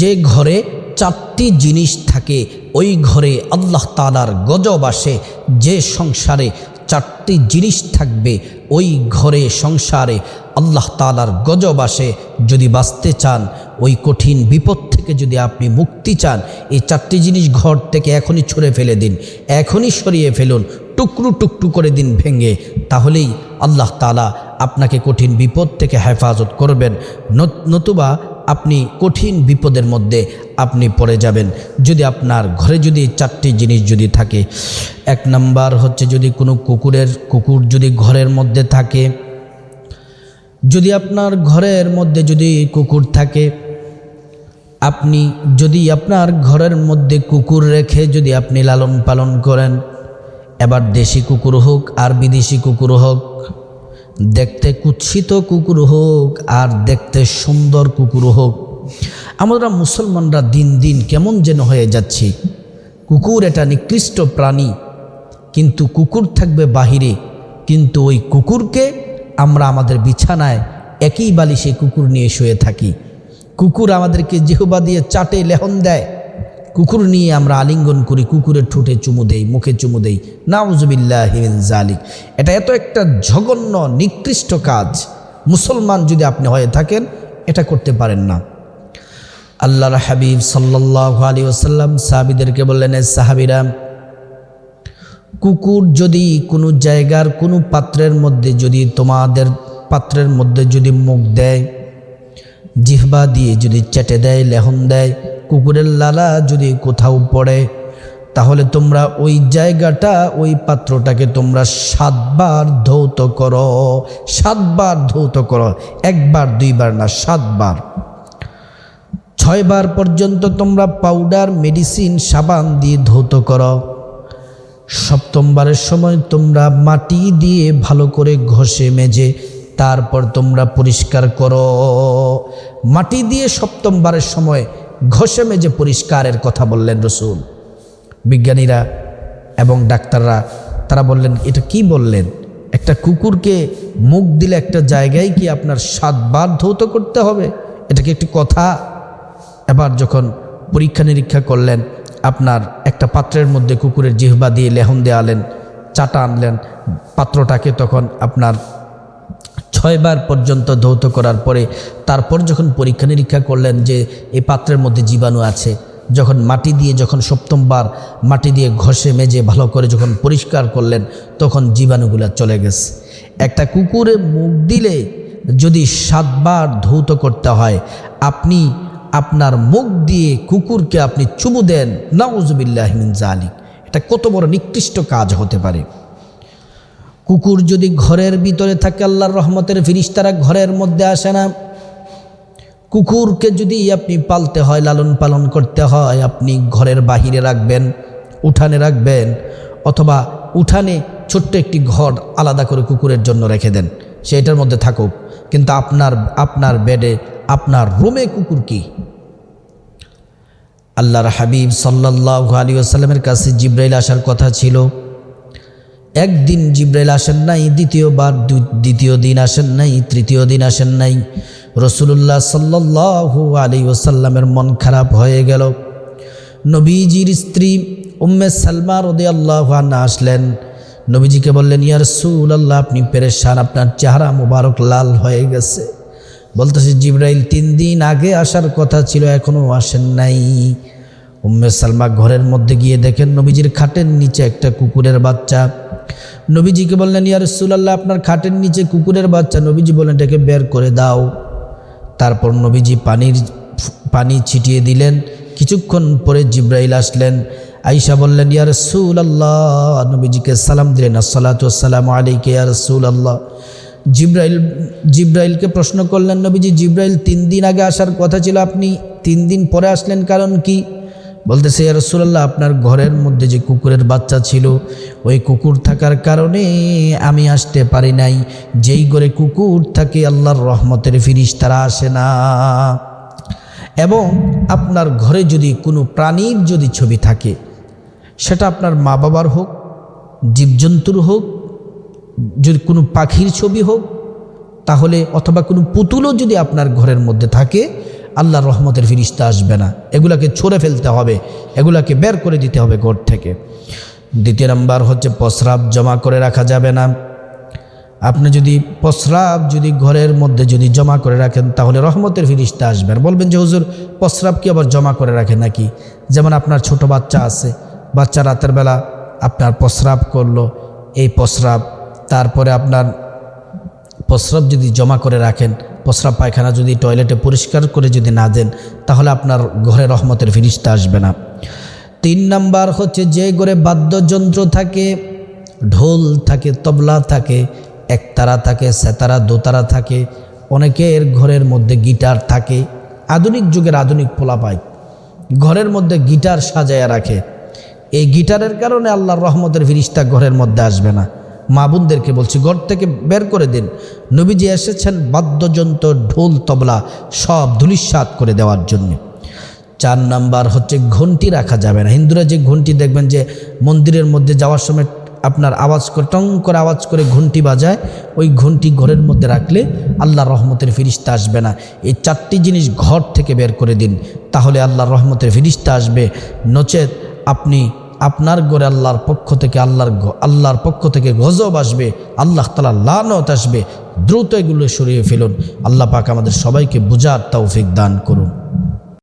যে ঘরে চারটি জিনিস থাকে, ওই ঘরে আল্লাহ তালার গজব আসে। যে সংসারে চারটি জিনিস থাকবে, ওই ঘরে সংসারে আল্লাহ তালার গজব আসে। যদি বাঁচতে চান, ওই কঠিন বিপদ থেকে যদি আপনি মুক্তি চান, এই চারটি জিনিস ঘর থেকে এখনই ছুঁড়ে ফেলে দিন, এখনই সরিয়ে ফেলুন, টুকরু টুকটু করে দিন ভেঙে। তাহলেই আল্লাহ তালা আপনাকে কঠিন বিপদ থেকে হেফাজত করবেন। নত- নতুবা আপনি কঠিন বিপদের মধ্যে আপনি পড়ে যাবেন। যদি আপনার ঘরে যদি চারটি জিনিস যদি থাকে, এক নাম্বার হচ্ছে যদি কোনো কুকুরের, কুকুর যদি ঘরের মধ্যে থাকে, যদি আপনার ঘরের মধ্যে যদি কুকুর থাকে, আপনি যদি আপনার ঘরের মধ্যে কুকুর রেখে যদি আপনি লালন পালন করেন, এবার দেশি কুকুর হোক আর বিদেশি কুকুর হোক দেখতে কুৎসিত কুকুর হোক আর দেখতে সুন্দর কুকুর হোক, আমরা মুসলমানরা দিন দিন কেমন যেন হয়ে যাচ্ছি। কুকুর এটা নিকৃষ্ট প্রাণী, কিন্তু কুকুর থাকবে বাহিরে, কিন্তু ওই কুকুরকে আমরা আমাদের বিছানায় একই বালিশে কুকুর নিয়ে শুয়ে থাকি। কুকুর আমাদেরকে জিহবা দিয়ে চাটে লেহন দেয়। কুকুর নিয়ে আমরা আলিঙ্গন করি, কুকুরের ঠোঁটে চুমু দেই, মুখে চুমু দেই। নাউজুবিল্লাহ জালিক এটা এত একটা জঘন্য, নিকৃষ্ট কাজ। মুসলমান যদি আপনি হয়ে থাকেন, এটা করতে পারেন না। আল্লাহর হাবিব সাল্লাহ আলী ওসাল্লাম সাহাবিদেরকে বললেন, "এ সাহাবিরা, কুকুর যদি কোনো জায়গার কোনো পাত্রের মধ্যে যদি তোমাদের পাত্রের মধ্যে যদি মুখ দেয়, জিহবা দিয়ে যদি চেটে দেয়, লেহন দেয় কুকুরের লালা যদি কোথাও পড়ে, তাহলে তোমরা ওই জায়গাটা, ওই পাত্রটাকে তোমরা সাতবার ধৌত করো, সাতবার ধৌত করো, একবার, দুইবার না, সাতবার। ছয়বার পর্যন্ত তোমরা পাউডার মেডিসিন সাবান দিয়ে ধৌত করো। সপ্তমবারের সময় তোমরা মাটি দিয়ে ভালো করে ঘষে মেজে, তারপর তোমরা পরিষ্কার করো। মাটি দিয়ে সপ্তমবারের সময় ঘষে মেজে পরিষ্কারের কথা বললেন রসুল, বিজ্ঞানীরা এবং ডাক্তাররা, তারা বললেন, এটা কি বললেন? একটা কুকুরকে মুখ দিলে একটা জায়গায় কি আপনার সাতবার ধৌত করতে হবে? এটা কি একটি কথা? এবার যখন পরীক্ষা নিরীক্ষা করলেন, আপনার একটা পাত্রের মধ্যে কুকুরের জিহবা দিয়ে লেহন দেওয়ালেন চাটা আনলেন, পাত্রটাকে তখন আপনার ছয়বার পর্যন্ত ধৌত করার পরে তারপর যখন পরীক্ষা নিরীক্ষা করলেন যে এই পাত্রের মধ্যে জীবাণু আছে, যখন মাটি দিয়ে যখন সপ্তমবার মাটি দিয়ে ঘষে মেজে ভালো করে যখন পরিষ্কার করলেন, তখন জীবাণুগুলো চলে গেছে। একটা কুকুরে মুখ দিলে যদি সাতবার ধৌত করতে হয়, আপনি আপনার মুখ দিয়ে কুকুরকে আপনি চুমু দেন নাউজুবিল্লাহমিন জালিক এটা কত বড় নিকৃষ্ট কাজ হতে পারে। কুকুর যদি ঘরের ভিতরে থাকে, আল্লাহর রহমতের ফিরিস্তারা ঘরের মধ্যে আসে না। কুকুরকে যদি আপনি পালতে হয়, লালন পালন করতে হয়, আপনি ঘরের বাহিরে রাখবেন, উঠানে রাখবেন, অথবা উঠানে ছোট্ট একটি ঘর আলাদা করে কুকুরের জন্য রেখে দেন, সেটার মধ্যে থাকুক। কিন্তু আপনার আপনার বেডে, আপনার রুমে কুকুর কি? আল্লাহর হাবিব সাল্লাহ আলী আসাল্লামের কাছে জিব্রাইল আসার কথা ছিল। একদিন জিব্রাইল আসেন নাই, দ্বিতীয়বার দ্বিতীয় দিন আসেন নাই, তৃতীয় দিন আসেন নাই। রসুল্লাহ সাল্লাহ আলী ওসাল্লামের মন খারাপ হয়ে গেল। নবীজির স্ত্রী উম্মে সালমা রদে আল্লাহ আসলেন। নবীজিকে বললেন ইয়ার সুল আল্লাহ আপনি পেরেশান, আপনার চেহারা মুবারক লাল হয়ে গেছে। বলতেছে, জিব্রাইল তিন দিন আগে আসার কথা ছিল এখনও আসেন নাই। উম্মে সালমা ঘরের মধ্যে গিয়ে দেখেন, নবীজির খাটের নিচে একটা কুকুরের বাচ্চা। নবীজিকে বললেন, ইয়া রসুলাল্লাহ, আপনার খাটের নিচে কুকুরের বাচ্চা। নবীজি বললেন, এটাকে বের করে দাও। তারপর নবীজি পানির পানি ছিটিয়ে দিলেন। কিছুক্ষণ পরে জিব্রাইল আসলেন। আইসা বললেন, ইয়া রসুল আল্লাহ নবীজিকে সালাম দিলেন। আসসালাতাম আলাইকে ইয়া রসুল আল্লাহ জিব্রাইল, জিব্রাইলকে প্রশ্ন করলেন, নবীজি, জিব্রাইল তিন দিন আগে আসার কথা ছিল আপনি? তিন দিন পরে আসলেন কারণ কি? বলতেছে রসুল্লাহ আপনার ঘরের মধ্যে যে কুকুরের বাচ্চা ছিল, ওই কুকুর থাকার কারণে আমি আসতে পারি নাই। যেই ঘরে কুকুর থাকে, আল্লাহর রহমতের ফিরিস তারা আসে না। এবং আপনার ঘরে যদি কোনো প্রাণীর যদি ছবি থাকে, সেটা আপনার মা বাবার হোক, জীবজন্তুর হোক, যদি কোনো পাখির ছবি হোক, তাহলে অথবা কোনো পুতুলও যদি আপনার ঘরের মধ্যে থাকে আল্লাহর রহমতের ফিরিস্তা আসবে না। এগুলাকে ছড়ে ফেলতে হবে। এগুলাকে বের করে দিতে হবে ঘর থেকে। দ্বিতীয় নাম্বার হচ্ছে, প্রস্রাব জমা করে রাখা যাবে না। আপনি যদি প্রস্রাব যদি ঘরের মধ্যে যদি জমা করে রাখেন, তাহলে রহমতের ফিরিস্তা আসবেন বলবেন যে, হুজুর, প্রস্রাব কি আবার জমা করে রাখে নাকি? যেমন আপনার ছোট বাচ্চা আছে, বাচ্চা রাতের বেলা আপনার প্রস্রাব করল। এই প্রস্রাব, তারপরে আপনার প্রস্রাব যদি জমা করে রাখেন প্রস্রাব পায়খানা যদি টয়লেটে পরিষ্কার করে যদি না দেন, তাহলে আপনার ঘরে রহমতের ফিরিস্তা আসবে না। তিন নাম্বার হচ্ছে যে ঘরে বাদ্যযন্ত্র থাকে, ঢোল থাকে, তবলা থাকে, একতারা থাকে, সেতারা, দোতারা থাকে, অনেকের ঘরের মধ্যে গিটার থাকে, আধুনিক যুগের আধুনিক পোলা পায় ঘরের মধ্যে গিটার সাজায়া রাখে। এই গিটারের কারণে আল্লাহর রহমতের ফিরিস্তা ঘরের মধ্যে আসবে না। মা বোনদেরকে বলছি, ঘর থেকে বের করে দিন। নবীজি এসেছেন বাদ্যযন্ত্র, ঢোল, তবলা সব ধুলিস্বাদ করে দেওয়ার জন্যে। চার নাম্বার হচ্ছে ঘন্টি রাখা যাবে না। হিন্দুরা যে ঘন্টি দেখবেন যে মন্দিরের মধ্যে যাওয়ার সময় আপনার আওয়াজ করে, টং করে আওয়াজ করে ঘন্টি বাজায়, ওই ঘন্টি ঘরের মধ্যে রাখলে আল্লাহ রহমতের ফিরিস্তা আসবে না। এই চারটি জিনিস ঘর থেকে বের করে দিন, তাহলে আল্লাহ রহমতের ফিরিস্তা আসবে। নচেত আপনি আপনার গোরে আল্লাহর পক্ষ থেকে আল্লাহর আল্লাহর পক্ষ থেকে গজব আসবে, আল্লাহ তালা লানত আসবে, দ্রুত এগুলো সরিয়ে ফেলুন। আল্লাহ পাক আমাদের সবাইকে বুঝার তৌফিক দান করুন।